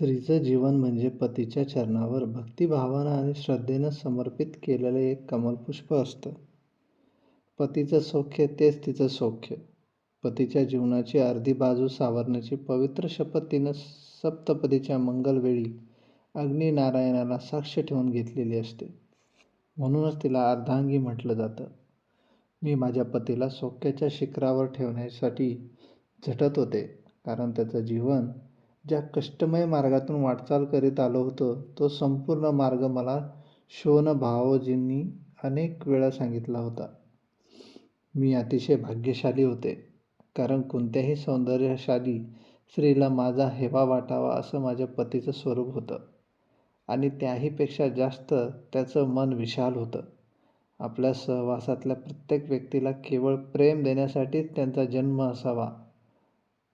स्त्रीचं जीवन म्हणजे पतीच्या चरणावर भक्तिभावानं आणि श्रद्धेनं समर्पित केलेलं एक कमलपुष्प असतं. पतीचं सौख्य तेच तिचं सौख्य. पतीच्या जीवनाची अर्धी बाजू सावरण्याची पवित्र शपथ तिनं सप्तपदीच्या मंगलवेळी अग्निनारायणाला साक्ष ठेवून घेतलेली असते. म्हणूनच तिला अर्धांगी म्हटलं जातं. मी माझ्या पतीला सौख्याच्या शिखरावर ठेवण्यासाठी झटत होते, कारण त्याचं जीवन ज्या कष्टमय मार्गातून वाटचाल करीत आलो होतो तो संपूर्ण मार्ग मला शोन शोणभावोजींनी अनेक वेळा सांगितला होता. मी अतिशय भाग्यशाली होते, कारण कोणत्याही सौंदर्यशाली स्त्रीला माझा हेवा वाटावा असं माझ्या पतीचं स्वरूप होतं आणि त्याहीपेक्षा जास्त त्याचं मन विशाल होतं. आपल्या सहवासातल्या प्रत्येक व्यक्तीला केवळ प्रेम देण्यासाठीच त्यांचा जन्म असावा,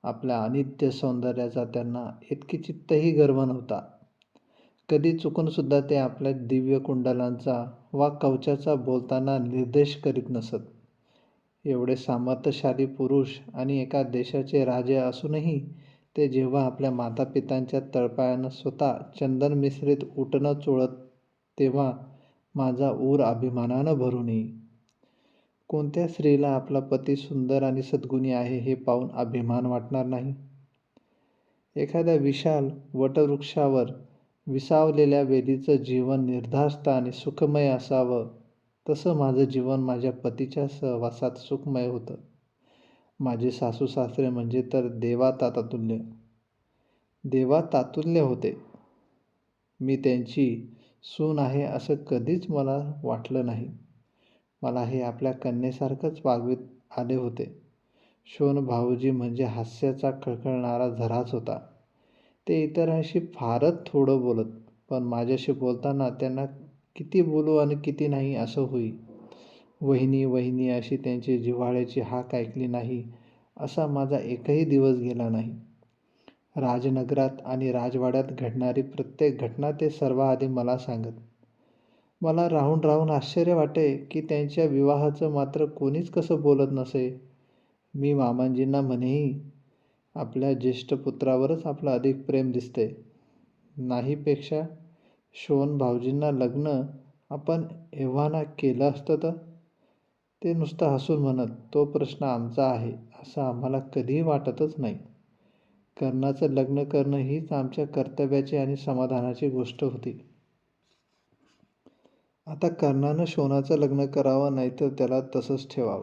आपल्या अनित्य सौंदर्याचा त्यांना इतकी चित्तही गर्व नव्हता. कधी चुकूनसुद्धा ते आपल्या दिव्य कुंडलांचा वा कवचाचा बोलताना निर्देश करीत नसत. एवढे सामर्थ्यशाली पुरुष आणि एका देशाचे राजे असूनही ते जेव्हा आपल्या मातापितांच्या तळपायानं स्वतः चंदन मिश्रित उटणं चोळत तेव्हा माझा ऊर अभिमानानं भरून येई. कोणत्या स्त्रीला आपला पती सुंदर आणि सद्गुणी आहे हे पाहून अभिमान वाटणार नाही? एखाद्या विशाल वटवृक्षावर विसावलेल्या वेलीचं जीवन निर्धास्त आणि सुखमय असावं, तसं माझं जीवन माझ्या पतीच्या सहवासात सुखमय होतं. माझे सासूसासरे म्हणजे तर देवा तातातुल्य देवा तातुल्य होते. मी त्यांची सून आहे असं कधीच मला वाटलं नाही. मला हे आपल्या कन्येसारखंच वागवीत आले होते. शोन भाऊजी म्हणजे हास्याचा खळखळणारा झराच होता. ते इतरांशी फारच थोडं बोलत, पण माझ्याशी बोलताना त्यांना किती बोलू आणि किती नाही असं होई. वहिनी वहिनी अशी त्यांची जिव्हाळ्याची हाक ऐकली नाही असा माझा एकही दिवस गेला नाही. राजनगरात आणि राजवाड्यात घडणारी प्रत्येक घटना ते सर्वाआधी मला सांगत. मला राहून राहून आश्चर्य वाटे की त्यांच्या विवाहाचं मात्र कोणीच कसं बोलत नसे. मी मामांजींना म्हणेही, आपल्या ज्येष्ठ पुत्रावरच आपलं अधिक प्रेम दिसते नाहीपेक्षा शोन भाऊजींना लग्न आपण एव्हाना केलं असतं तर? ते नुसतं हसून म्हणत, तो प्रश्न आमचा आहे असं आम्हाला कधीही वाटतच नाही. कर्णाचं लग्न करणं हीच आमच्या कर्तव्याची आणि समाधानाची गोष्ट होती. आता कर्णानं शोनाचं लग्न करावं नाहीतर त्याला तसंच ठेवावं.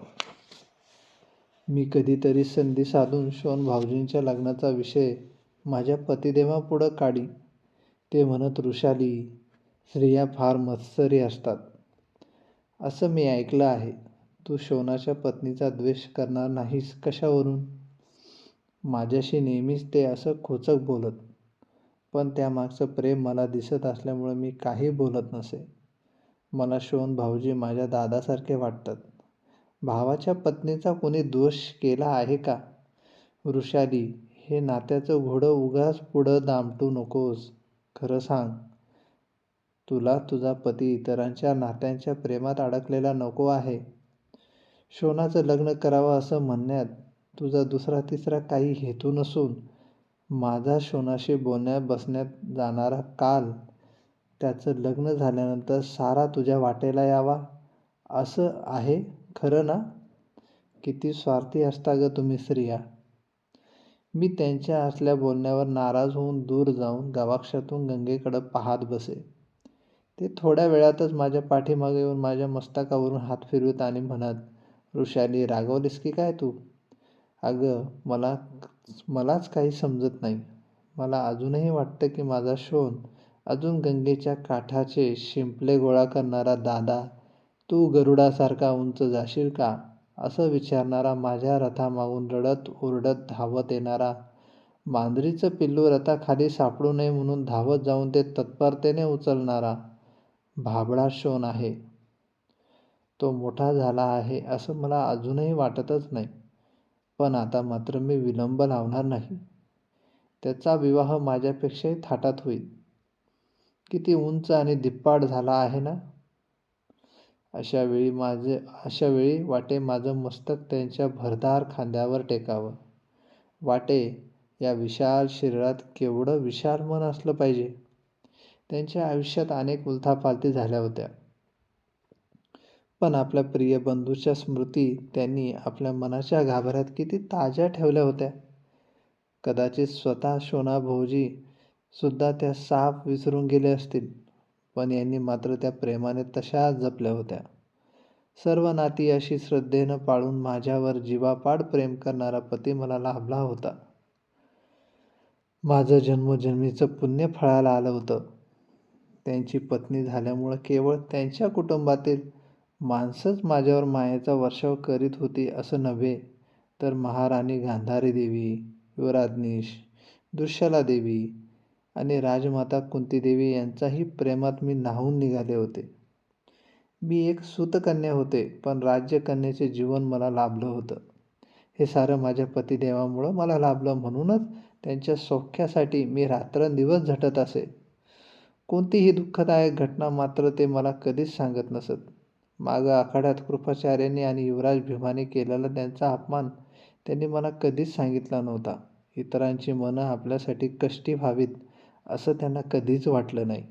मी कधीतरी संधी साधून शोन भाऊजींच्या लग्नाचा विषय माझ्या पतिदेवापुढं काढी. ते म्हणत ऋषाली, स्त्रिया फार मत्सरी असतात, असं मी ऐकलं आहे. तू शोनाच्या पत्नीचा द्वेष करणार नाहीस कशावरून? माझ्याशी नेहमीच ते असं खोचक बोलत, पण त्यामागचं प्रेम मला दिसत असल्यामुळं मी काही बोलत नसे. मला शोणभाऊजी माझ्या दादासारखे वाटतात. भावाच्या पत्नीचा कोणी दोष केला आहे का? वृषाली हे नात्याचं घोडं उगाच पुढं दामटू नकोस. खरं सांग, तुला तुझा पती इतरांच्या नात्यांच्या प्रेमात अडकलेला नको आहे? शोनाचं लग्न करावं असं म्हणण्यात तुझा दुसरा तिसरा काही हेतू नसून माझा शोनाशी बोलण्यात बसण्यात जाणारा काल त्याचं लग्न झाल्यानंतर सारा तुझ्या वाटेला यावा, असं आहे खरं ना? किती स्वार्थी असता गं तुम्ही स्त्रिया! मी त्यांच्या असल्या बोलण्यावर नाराज होऊन दूर जाऊन गवाक्षातून गंगेकडं पाहात बसे. ते थोड्या वेळातच माझ्या पाठीमागे येऊन माझ्या मस्तकावरून हात फिरवत आणि म्हणत, ऋषाली, रागवलीस की काय तू? अगं, मला मलाच काही समजत नाही. मला अजूनही वाटतं की माझा शोध अजून गंगेच्या काठाचे शिंपले गोळा करणारा दादा, तू गरुडासारखा उंच जाशील का, असं विचारणारा, माझ्या रथामागून रडत ओरडत धावत येणारा, मांजरीचं पिल्लू रथाखाली सापडू नये म्हणून धावत जाऊन ते तत्परतेने उचलणारा भाबडा शोन आहे. तो मोठा झाला आहे असं मला अजूनही वाटतच नाही. पण आता मात्र मी विलंब लावणार नाही. त्याचा विवाह माझ्यापेक्षाही थाटात होईल. किती उंच आणि धिप्पाड झाला आहे ना? अशावेळी वाटे माझं मस्तक त्यांच्या भरदार खांद्यावर टेकावं. वाटे या विशाल शरीरात केवढं विशाल मन असलं पाहिजे त्यांच्या आयुष्यात अनेक उलथापालथी झाल्या होत्या पण आपल्या प्रिय बंधूच्या स्मृती त्यांनी आपल्या मनाच्या गाभाऱ्यात किती ताज्या ठेवल्या होत्या कदाचित स्वतः शोना भाऊजी सुद्धा त्या साप विसरून गेले असतील. पण यांनी मात्र त्या प्रेमाने तशाच जपल्या होत्या. सर्व नाती अशी श्रद्धेनं पाळून माझ्यावर जीवापाड प्रेम करणारा पती मला लाभला होता. माझं जन्मजन्मीचं पुण्य फळाला आलं होतं. त्यांची पत्नी झाल्यामुळं केवळ त्यांच्या कुटुंबातील माणसंच माझ्यावर मायेचा वर्षाव करीत होती असं नव्हे तर महाराणी गांधारी देवी युवराजनीश दुष्यला देवी आणि राजमाता कुंतीदेवी यांचाही प्रेमात मी न्हावून निघाले होते. मी एक सूतकन्या होते पण राज्यकन्याचे जीवन मला लाभलं होतं. हे सारं माझ्या पतिदेवामुळं मला लाभलं म्हणूनच त्यांच्या सौख्यासाठी मी रात्रंदिवस झटत असे. कोणतीही दुःखदायक घटना मात्र ते मला कधीच सांगत नसत. मागं आखाड्यात कृपाचार्यांनी आणि युवराज भीमाने केलेला त्यांचा अपमान त्यांनी मला कधीच सांगितला नव्हता. इतरांची मनं आपल्यासाठी कष्टी व्हावीत असं त्यांना कधीच वाटलं नाही.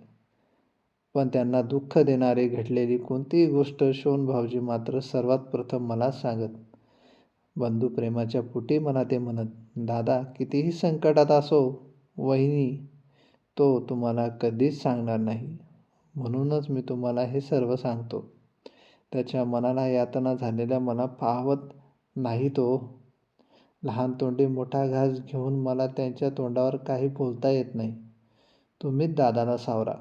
पण त्यांना दुःख देणारी घडलेली कोणतीही गोष्ट शोन भाऊजी मात्र सर्वात प्रथम मला सांगत. बंधू प्रेमाच्या पुटी मला ते म्हणत दादा कितीही संकटात असो वहिनी तो तुम्हाला कधीच सांगणार नाही. म्हणूनच मी तुम्हाला हे सर्व सांगतो. त्याच्या मनाला यातना झालेल्या मला पाहवत नाही तो. लहान तोंडी मोठा घास घेऊन मला त्यांच्या तोंडावर काही बोलता येत नाही. तुम्हीच दादाला सावरा.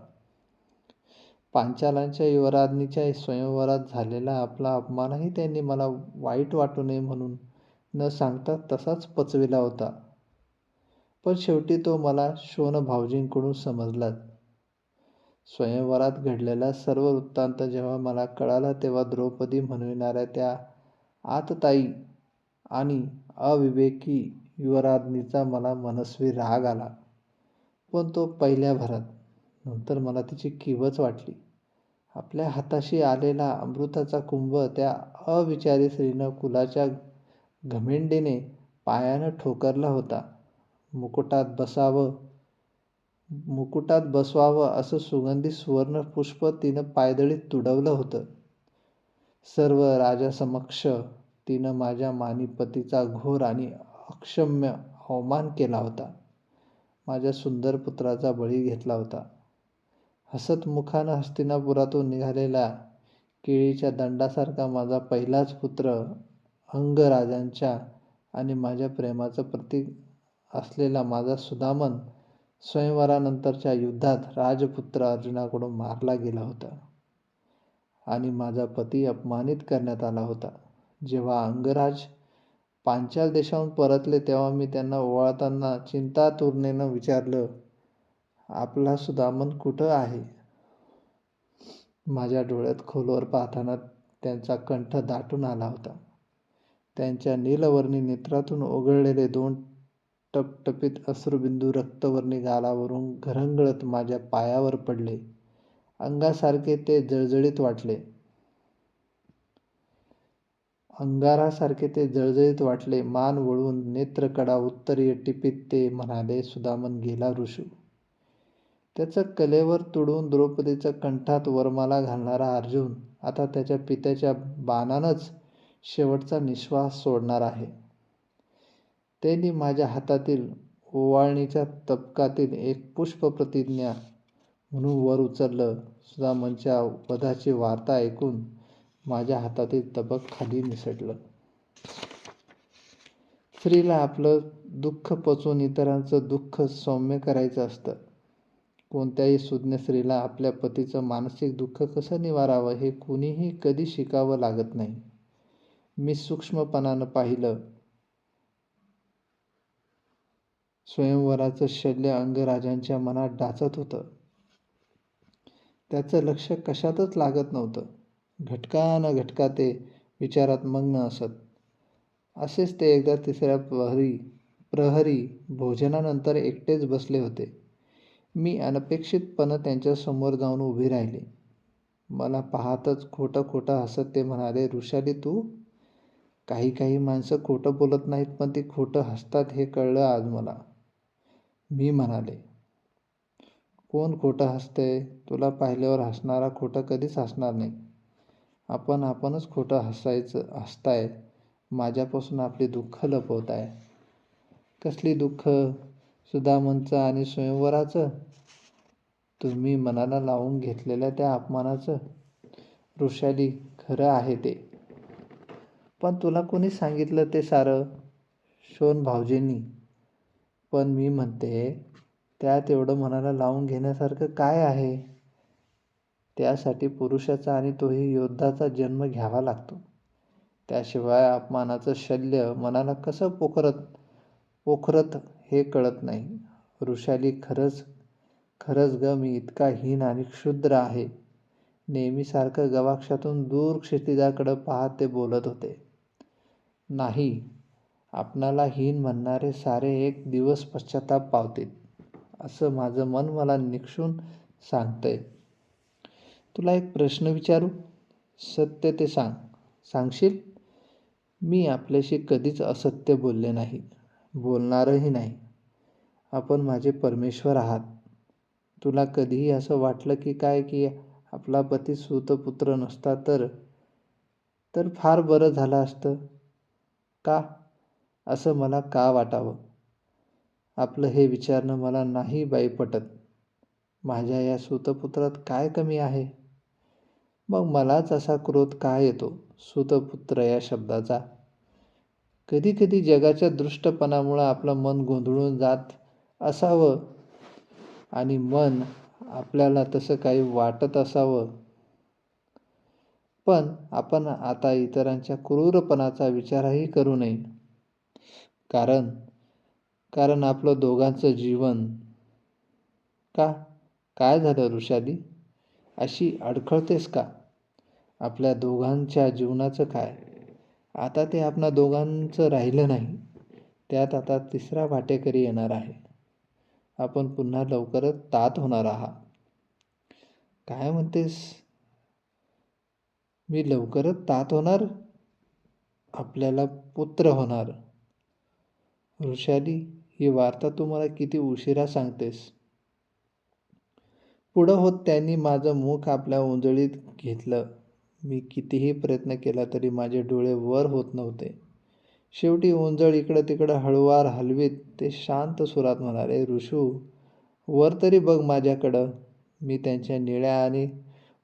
पांचालांच्या युवराज्ञीच्या स्वयंवरात झालेला आपला अपमानही त्यांनी मला वाईट वाटू नये म्हणून न सांगता तसाच पचविला होता. पण शेवटी तो मला शोन भाऊजींकडून समजलाच स्वयंवरात घडलेला सर्व वृत्तांत जेव्हा मला कळाला तेव्हा द्रौपदी म्हणविणाऱ्या त्या आतताई आणि अविवेकी युवराज्ञीचा मला मनस्वी राग आला. पण तो पहिल्या भरात. नंतर मला तिची किवच वाटली. आपल्या हाताशी आलेला अमृताचा कुंभ त्या अविचारी स्त्रीनं कुलाच्या घमेंडीने पायानं ठोकरला होता. मुकुटात बसावं मुकुटात बसवावं असं सुगंधी सुवर्ण पुष्प तिनं पायदळीत तुडवलं होतं. सर्व राजासमक्ष तिनं माझ्या मानीपतीचा घोर आणि अक्षम्य अवमान केला होता. माझ्या सुंदर पुत्राचा बळी घेतला होता. हसतमुखानं हस्तिनापुरातून निघालेला केळीच्या दंडासारखा माझा पहिलाच पुत्र अंगराजांच्या आणि माझ्या प्रेमाचं प्रतीक असलेला माझा सुदामन स्वयंवरानंतरच्या युद्धात राजपुत्र अर्जुनाकडून मारला गेला होता आणि माझा पती अपमानित करण्यात आला होता. जेव्हा अंगराज पांचाल देशाहून परतले तेव्हा मी त्यांना ओवाळताना चिंतातुरतेनं विचारलं आपला सुदामन कुठं आहे? माझ्या डोळ्यात खोलवर पाहताना त्यांचा कंठ दाटून आला होता. त्यांच्या नीलवर्णी नेत्रातून ओघळलेले दोन टपटपीत अश्रुबिंदू रक्तवर्णी गालावरून घरंगळत माझ्या पायावर पडले. अंगासारखे ते जळजळीत वाटले. अंगारासारखे ते जळजळीत वाटले. मान वळून नेत्रकडा उत्तरीय टिपीत ते म्हणाले सुदामन गेला ऋषू. त्याचं कलेवर तुडून द्रौपदीच्या कंठात वरमाला घालणारा अर्जुन आता त्याच्या पित्याच्या बाणानंच शेवटचा निश्वास सोडणार आहे. त्यांनी माझ्या हातातील ओवाळणीच्या तबकातील एक पुष्प प्रतिज्ञा म्हणून वर उचललं. सुदामनच्या वधाची वार्ता ऐकून माझ्या हातातील तबक खाली निसटलं. स्त्रीला आपलं दुःख पचवून इतरांचं दुःख सौम्य करायचं असतं. कोणत्याही सुज्ञ स्त्रीला आपल्या पतीचं मानसिक दुःख कसं निवारावं हे कुणीही कधी शिकावं लागत नाही. मी सूक्ष्मपणानं पाहिलं. स्वयंवराचं शल्य अंगराजांच्या मनात डाचत होतं. त्याचं लक्ष कशातच लागत नव्हतं. घटकान घटका ते विचारात मग्न असत. असेच ते एकदा तिसऱ्या प्रहरी प्रहरी भोजनानंतर एकटेच बसले होते. मी अनपेक्षितपणं त्यांच्यासमोर जाऊन उभी राहिले. मला पाहतच खोटं खोटं हसत ते म्हणाले ऋषाली तू? काही काही माणसं खोटं बोलत नाहीत पण ती खोटं हसतात हे कळलं आज मला. मी म्हणाले कोण खोटं हसतंय? तुला पाहिल्यावर हसणारा खोटं कधीच हसणार नाही. आपण आपणच खोटं हसायचं हसताय माझ्यापासून आपली दुःख लपवताय कसली दुःख? सुदामनचं आणि स्वयंवराचं? तुम्ही मनाला लावून घेतलेल्या त्या अपमानाचं? ऋषाली खरं आहे ते. पण तुला कोणी सांगितलं ते सारं? शोन भाऊजींनी. पण मी म्हणते त्यात एवढं मनाला लावून घेण्यासारखं काय आहे? त्यासाठी पुरुषाचा आणि तोही योद्धाचा जन्म घ्यावा लागतो. त्याशिवाय अपमानाचं शल्य मनाला कसं पोखरत पोखरत हे कळत नाही. ऋषाली खरंच खरंच ग मी इतका हीन आणि क्षुद्र आहे. नेहमीसारखं गवाक्षातून दूर क्षितिजाकडं पाहत ते बोलत होते. नाही आपणाला हीन म्हणणारे सारे एक दिवस पश्चाताप पावतील असं माझं मन मला निक्षून सांगतंय. तुला एक प्रश्न विचारू? सत्य ते सांग. सांगशील? मी आपल्याशी कधीच असत्य बोलले नाही. बोलणारही नाही. आपण माझे परमेश्वर आहात. तुला कधीही असं वाटलं की काय की आपला पती सुतपुत्र नसता तर तर फार बरं झालं असतं. का? असं मला का वाटावं? आपलं हे विचारणं मला नाही बाई पटत. माझ्या या सुतपुत्रात काय कमी आहे? मग मलाच असा क्रोध का येतो? सुतपुत्र या शब्दाचा. कधी कधी जगाच्या दृष्टपणामुळं आपलं मन गोंधळून जात असावं आणि मन आपल्याला तसं काही वाटत असावं. पण आपण आता इतरांच्या क्रूरपणाचा विचारही करू नये. कारण कारण आपलं दोघांचं जीवन. का? काय झालं ऋषाली अशी अडखळतेस का? आपल्या दोघांच्या जीवनाचं काय? आता ते आपणा दोघांचं राहिलं नाही त्यात आता तिसरा वाटेकरी येणार आहे. आपण पुन्हा लवकरच तात होणार आहात. काय म्हणतेस? मी लवकरच तात होणार? आपल्याला पुत्र होणार. ऋषाली ही वार्ता तू मला किती उशिरा सांगतेस? पुढं होत त्यांनी माझं मुख आपल्या उंजळीत घेतलं. मी कितीही प्रयत्न केला तरी माझे डोळे वर होत नव्हते. शेवटी उंजळ इकडं तिकडं हळुवार हलवीत. ते शांत सुरात म्हणाले ऋषू वर तरी बघ माझ्याकडं. मी त्यांच्या निळ्या आणि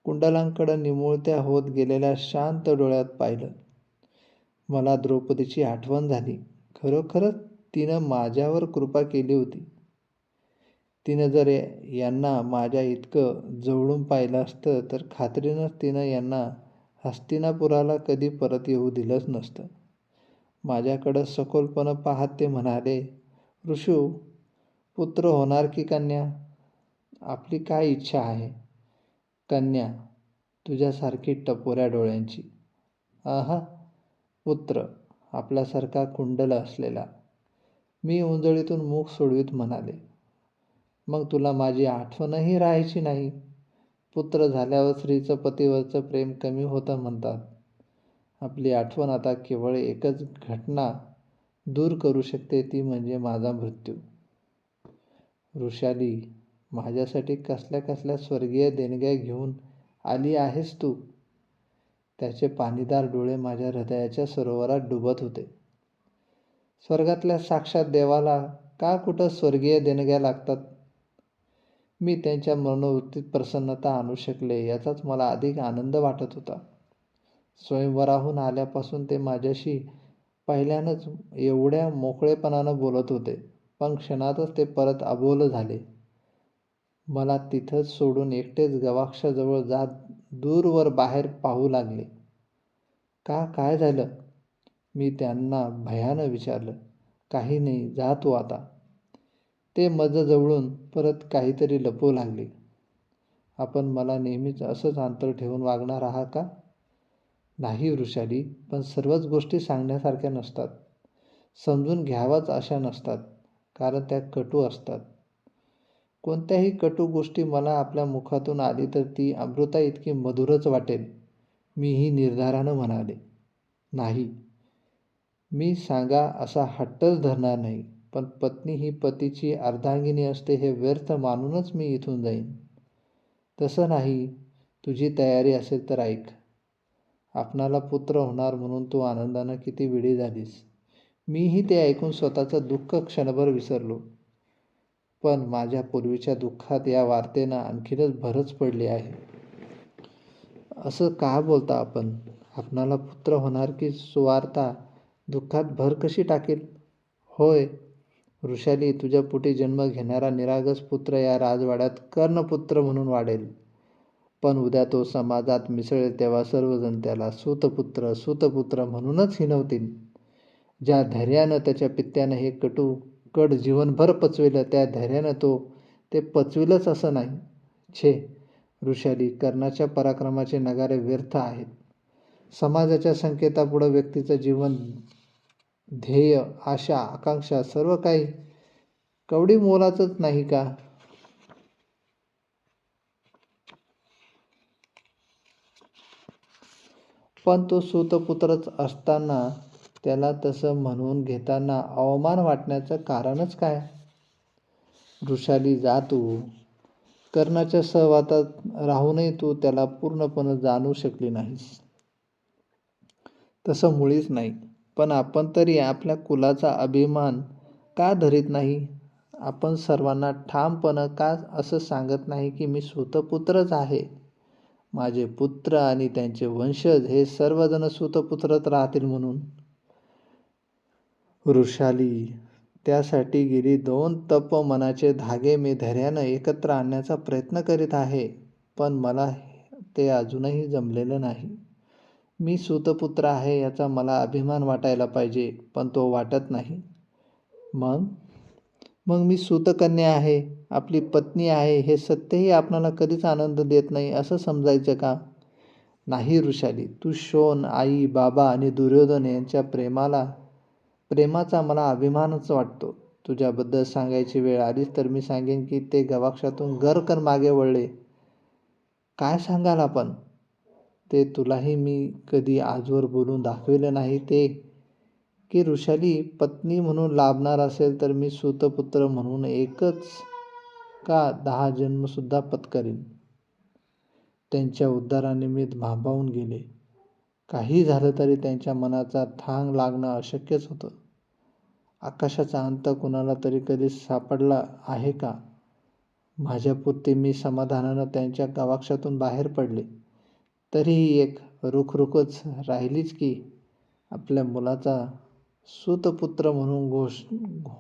कुंडलांकडं निमुळत्या होत गेलेल्या शांत डोळ्यात पाहिलं. मला द्रौपदीची आठवण झाली. खरोखरच तिनं माझ्यावर कृपा केली होती. तिनं जर यांना माझ्या इतकं जवळून पाहिलं असतं तर खात्रीनंच तिनं यांना हस्तिनापुराला कधी परत येऊ दिलंच नसतं. माझ्याकडं सखोलपणं पाहत ते म्हणाले ऋषू पुत्र होणार की कन्या? आपली काय इच्छा आहे? कन्या तुझ्यासारखी टपोऱ्या डोळ्यांची. आहा पुत्र आपल्यासारखा कुंडल असलेला. मी उंजळीतून मुख सोडवीत म्हणाले मग तुला माझी आठवणही राहायची नाही. पुत्र झाल्यावर स्त्रीचं पतीवरचं प्रेम कमी होतं म्हणतात. आपली आठवण आता केवळ एकच घटना दूर करू शकते ती म्हणजे माझा मृत्यू. ऋषाली माझ्यासाठी कसल्या कसल्या स्वर्गीय देणग्या घेऊन आली आहेस तू? त्याचे पाणीदार डोळे माझ्या हृदयाच्या सरोवरात डुबत होते. स्वर्गातल्या साक्षात देवाला का कुठं स्वर्गीय देणग्या लागतात? मी त्यांच्या मनोवृत्तीत प्रसन्नता आणू शकले याचाच मला अधिक आनंद वाटत होता. स्वयंवराहून आल्यापासून ते माझ्याशी पहिल्यानंच एवढ्या मोकळेपणानं बोलत होते पण क्षणातच ते परत अबोल झाले. मला तिथंच सोडून एकटेच गवाक्षाजवळ जात दूरवर बाहेर पाहू लागले. का काय झालं? मी त्यांना भयानं विचारलं. काही नाही जातो आता. ते जवळून परत काहीतरी लपवू लागले. आपण मला नेहमीच असंच अंतर ठेवून वागणार आहात का? नाही वृषाली पण सर्वच गोष्टी सांगण्यासारख्या नसतात. समजून घ्यावाच अशा नसतात कारण त्या कटू असतात. कोणत्याही कटू गोष्टी मला आपल्या मुखातून आली तर ती अमृता इतकी मधुरच वाटेल मीही निर्धारानं म्हणाले. नाही मी सांगा असा हट्टच धरणार नाही. पण पत्नी ही पतीची अर्धांगिनी असते हे व्यर्थ मानूनच मी इथून जाईन. तसं नाही तुझी तयारी असेल तर ऐक. आपणाला पुत्र होणार म्हणून तू आनंदानं किती वेळी झालीस. मीही ते ऐकून स्वतःचं दुःख क्षणभर विसरलो. पण माझ्या पूर्वीच्या दुःखात या वार्तेनं आणखीनच भरच पडली आहे. असं का बोलता आपण? आपणाला पुत्र होणार की सुवार्ता दुःखात भर कशी टाकेल? होय वृषाली तुझ्या पोटी जन्म घेणारा निरागस पुत्र या राजवाड्यात कर्णपुत्र म्हणून वाढेल. पण उद्या तो समाजात मिसळेल तेव्हा सर्वजण त्याला सुतपुत्र सुतपुत्र म्हणूनच हिनवतील ज्या धैर्यानं त्याच्या पित्यानं हे कटू कड जीवनभर पचविलं त्या धैर्यानं तो ते पचविलंच असं नाही. छे वृषाली कर्णाच्या पराक्रमाचे नगारे व्यर्थ आहेत. समाजाच्या संकेतापुढं व्यक्तीचं जीवन ध्येय आशा आकांक्षा सर्व काही कवडी मोलाचंच नाही का? पण तो सुतपुत्रच असताना त्याला तसं म्हणून घेताना अवमान वाटण्याचं कारणच काय? वृषाली जा तू. कर्णाच्या सहवातात राहूनही तू त्याला पूर्णपणे जाणू शकली नाहीस. तसं मुळीच नाही. पण आपण तरी आपल्या कुलाचा अभिमान का धरीत नाही? आपण सर्वांना ठामपणं का असं सांगत नाही की मी सूतपुत्रच आहे? माझे पुत्र आणि त्यांचे वंशज हे सर्वजण सुतपुत्रच राहतील म्हणून. वृषाली त्यासाठी गेली दोन तप मनाचे धागे मी धैर्यानं एकत्र आणण्याचा प्रयत्न करीत आहे पण मला ते अजूनही जमलेलं नाही. मी सुतपुत्र आहे याचा मला अभिमान वाटायला पाहिजे पण तो वाटत नाही. मग? मग मी सुतकन्या आहे आपली पत्नी आहे हे सत्यही आपणाला कधीच आनंद देत नाही असं समजायचं का? नाही ऋषाली तू शोन आई बाबा आणि दुर्योधन यांच्या प्रेमाला प्रेमाचा मला अभिमानच वाटतो. तुझ्याबद्दल सांगायची वेळ आलीच तर मी सांगेन की ते गवाक्षातून गरकर मागे वळले. काय सांगाल आपण? ते तुलाही मी कधी आजवर बोलून दाखविले नाही ते. की ऋषाली पत्नी म्हणून लाभणार असेल तर मी सुतपुत्र म्हणून एकच का दहा जन्मसुद्धा पत्करीन? त्यांच्या उद्धाराने मी भांबावून गेले. काही झालं तरी त्यांच्या मनाचा थांग लागणं अशक्यच होतं. आकाशाचा अंत कुणाला तरी कधी सापडला आहे का? माझ्यापुरते मी समाधानानं त्यांच्या गवाक्षातून बाहेर पडले. तरीही एक रुखरुखच राहिलीच की आपल्या मुलाचा सुतपुत्र म्हणून घोष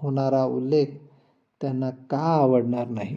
होणारा उल्लेख त्यांना का आवडणार नाही?